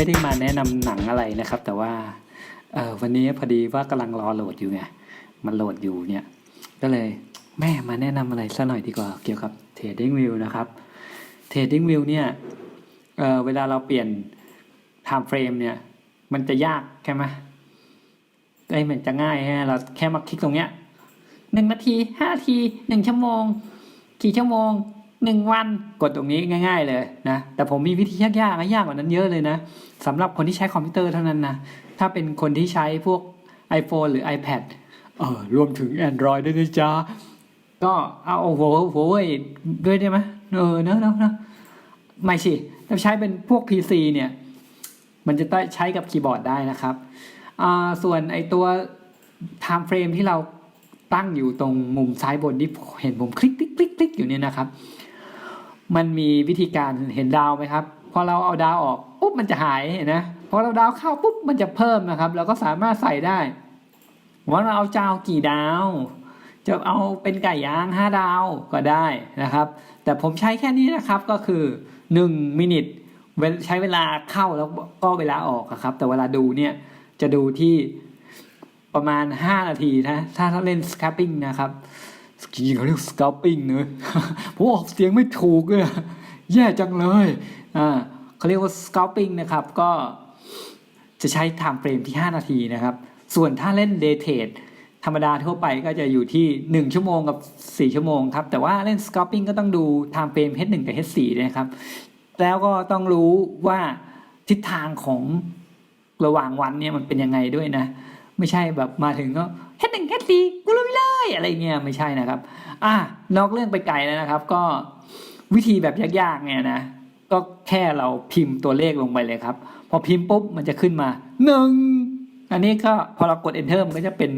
ไม่ได้มาแนะนำหนังอะไรนะครับ แต่ว่าเออวันนี้พอดีว่ากำลังรอโหลดอยู่ไงมันโหลดอยู่เนี่ย ก็เลยแม่มาแนะนำอะไรสักหน่อยดีกว่าเกี่ยวกับ Trading View นะครับ Trading View เนี่ยเออเวลาเราเปลี่ยน time frame เนี่ย มันจะยากใช่ไหมไอ้ยมันจะง่ายฮะเราแค่มาคลิกตรงเนี้ยหนึ่งนาทีห้านาทีหนึ่งชั่วโมงกี่ชั่วโมง หนึ่งวันกดตรงนี้ง่าย ๆ เลยนะ แต่ผมมีวิธียากๆนะยากกว่านั้นเยอะเลยนะสำหรับคนที่ใช้คอมพิวเตอร์เท่านั้นนะ ถ้าเป็นคนที่ใช้พวก iPhone หรือ iPad เออรวมถึง Android ด้วยนะจ๊ะก็เอาหัวหัวเว่ยด้วยได้ไหมเออเนอะเนอะเนอะไม่สิถ้าใช้เป็นพวก PC เนี่ย มันจะต้องใช้กับคีย์บอร์ดได้นะครับอ่าส่วนไอตัว time frame ที่เราตั้งอยู่ตรงมุมซ้ายบนที่เห็นผมคลิกคลิกคลิกคลิกอยู่เนี่ยนะครับ มันมีวิธีการเห็นดาวไหมครับ พอเราเอาดาวออกปุ๊บมันจะหายเห็นนะพอเราดาวเข้าปุ๊บมันจะเพิ่มนะครับเราก็สามารถใส่ได้ ว่าเราเอาเจ้ากี่ดาว จะเอาเป็นไก่ย่างห้าดาวก็ได้นะครับ แต่ผมใช้แค่นี้นะครับก็คือ1มินิทใช้เวลาเข้าแล้วก็เวลาออกครับ แต่เวลาดูเนี่ยจะดูที่ประมาณ 5 นาทีนะถ้าถ้าเล่น scalping นะครับ จริงๆเขาเรียก scalping เนอะผมออกเสียงไม่ถูกเลยแย่จังเลยอ่าเขาเรียกว่า scalping นะครับ ก็จะใช้ time frame ที่ 5 นาทีนะครับ ส่วนถ้าเล่น day trade ธรรมดาทั่วไปก็จะอยู่ที่ 1 ชั่วโมงกับ 4 ชั่วโมงครับ แต่ว่าเล่น scalping ก็ต้องดู time frame H1 กับ H4 นะครับ แล้วก็ต้องรู้ว่าทิศทางของระหว่างวันเนี่ยมันเป็นยังไงด้วยนะ ไม่ใช่แบบมาถึงก็ H1 H4 กูรู้ไปเลย อะไรเงี้ยไม่ใช่นะครับ อะนอกเรื่องไปไกลแล้วนะครับ ก็วิธีแบบยากๆเนี่ยนะก็แค่เราพิมพ์ตัวเลขลงไปเลยครับ พอพิมพ์ปุ๊บมันจะขึ้นมาหนึ่งอันนี้ก็พอเรากด enter มันก็จะเป็น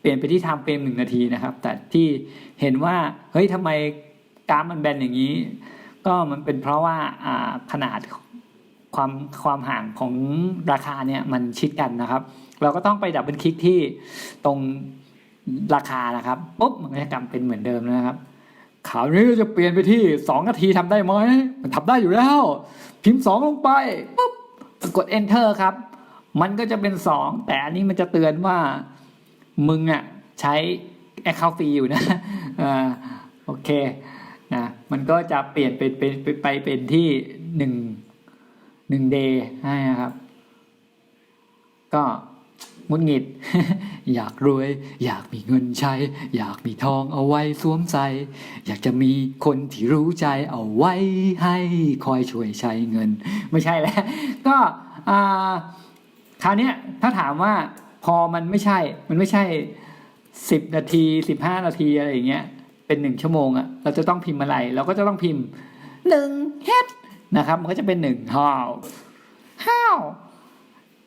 เปลี่ยนไปที่ time frame หนึ่งนาทีนะครับ แต่ที่เห็นว่าเฮ้ยทำไมกราฟมันแบนอย่างนี้ ก็มันเป็นเพราะว่าขนาดความความห่างของราคาเนี่ยมันชิดกันนะครับ เราก็ต้องไปดับเบิลคลิกที่ตรง ราคานะครับปุ๊บมันก็จะกลับเป็นเหมือนเดิมนะครับข่าวนี้ก็จะเปลี่ยนไปที่2นาทีทำได้ไหมมันทำได้อยู่แล้ว พิมพ์ 2 ลงไปปุ๊บกด enter ครับ มันก็จะเป็น 2 แต่อันนี้มันจะเตือนว่ามึงอะใช้ account ฟรีอยู่นะอ่าโอเคนะมันก็จะเปลี่ยนเป็นเป็นไปเป็นที่หนึ่งหนึ่งเดย์ให้นะครับ ก็งุนงิด อยากรวย อยากมีเงินใช้ อยากมีทองเอาไว้สวมใส่อยากจะมีคนที่รู้ใจเอาไว้ให้คอยช่วยใช้เงิน ไม่ใช่แล้ว ก็อ่าคราวเนี้ยถ้าถามว่าพอมันไม่ใช่ มันไม่ใช่สิบนาทีสิบห้านาทีอะไรอย่างเงี้ย เป็นหนึ่งชั่วโมงอะเราจะต้องพิมพ์อะไร เราก็จะต้องพิมพ์หนึ่งเฮดนะครับ มันก็จะเป็นหนึ่ง how how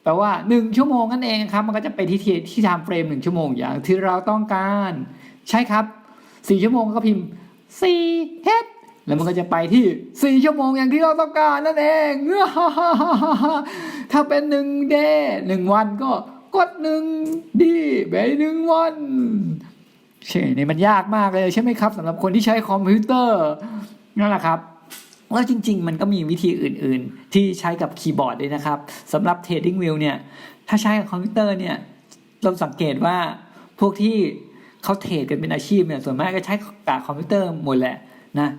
แปลว่าหนึ่งชั่วโมงนั่นเองครับมันก็จะไปที่ที่ที่ time frame หนึ่งชั่วโมงอย่างที่เราต้องการ ใช่ครับสี่ชั่วโมงก็พิมพ์สี่เฮดแล้วมันก็จะไปที่สี่ชั่วโมงอย่างที่เราต้องการนั่นเอง ถ้าเป็นหนึ่งเดย์หนึ่งวันก็กดหนึ่งดีไปหนึ่งวันใช่นี่มันยากมากเลยใช่ไหมครับสำหรับคนที่ใช้คอมพิวเตอร์นั่นแหละครับ แล้วจริง ๆ มันก็มีวิธีอื่น ๆ ที่ใช้กับคีย์บอร์ดด้วยนะครับสำหรับ Trading View เนี่ยถ้าใช้กับคอมพิวเตอร์เนี่ยเราสังเกตว่าพวกที่เขาเทรดกันเป็นอาชีพเนี่ยส่วนมากก็ใช้กับคอมพิวเตอร์หมดแหละนะ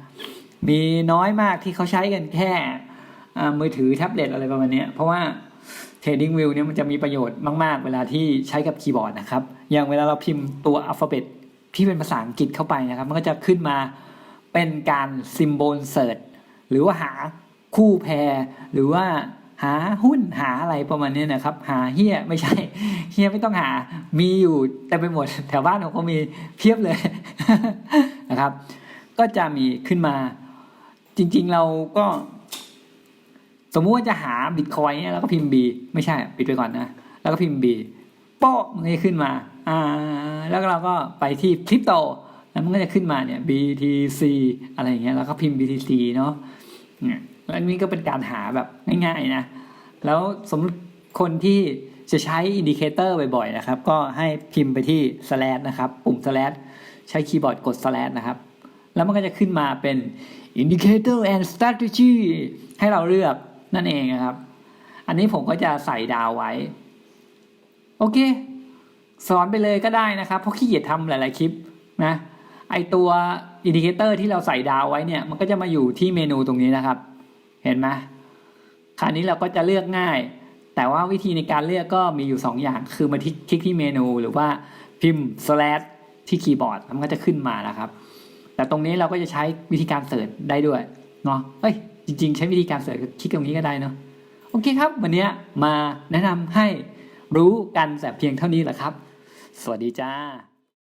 มีน้อยมากที่เขาใช้กันแค่มือถือแท็บเล็ตอะไรประมาณนี้เพราะว่า Trading View เนี่ยมันจะมีประโยชน์มาก ๆ เวลาที่ใช้กับคีย์บอร์ดนะครับ อย่างเวลาเราพิมพ์ตัวอัลฟาเบตที่เป็นภาษาอังกฤษเข้าไปนะครับ มันก็จะขึ้นมาเป็นการซิมโบลเสิร์ช หรือว่าหาคู่แพรหรือว่าหาหุ้นหาอะไรประมาณนี้นะครับ หาเฮียไม่ใช่เฮียไม่ต้องหามีอยู่แต่ไปหมดแถวบ้านผมก็มีเพียบเลยนะครับ ก็จะมีขึ้นมา จริง ๆเราก็ สมมุติว่าจะหาบิตคอยเนี่ยแล้วก็พิมพ์ B ไม่ใช่ ปิดไปก่อนนะ แล้วก็พิมพ์ B โป๊ะมันก็ขึ้นมา อ่า แล้วเราก็ไปที่คริปโต แล้วมันก็จะขึ้นมาเนี่ย BTC อะไรอย่างเงี้ยแล้วก็พิมพ์ BTC เนาะเนี่ยแล้วอันนี้ก็เป็นการหาแบบง่ายๆนะ แล้วสมมติคนที่จะใช้อินดิเคเตอร์บ่อยๆนะครับ ก็ให้พิมพ์ไปที่ slash นะครับ ปุ่ม slash ใช้คีย์บอร์ดกด slash นะครับ แล้วมันก็จะขึ้นมาเป็น indicator and strategy ให้เราเลือกนั่นเองนะครับ อันนี้ผมก็จะใส่ดาวไว้ โอเค สอนไปเลยก็ได้นะครับ เพราะขี้เกียจทำหลายๆคลิปนะ ไอตัวอินดิเคเตอร์ที่เราใส่ดาวไว้เนี่ย มันก็จะมาอยู่ที่เมนูตรงนี้นะครับ เห็นไหมคราวนี้เราก็จะเลือกง่าย แต่ว่าวิธีในการเลือกก็มีอยู่ 2 อย่าง คือมาคลิกที่เมนูหรือว่าพิมพ์ slash ที่คีย์บอร์ดมันก็จะขึ้นมานะครับ แต่ตรงนี้เราก็จะใช้วิธีการเสิร์ชได้ด้วยเนาะเอ้ยจริง ๆ ใช้วิธีการเสิร์ชคลิกตรงนี้ก็ได้เนาะโอเคครับ วันนี้มาแนะนำให้รู้กันแต่เพียงเท่านี้แหละครับ สวัสดีจ้า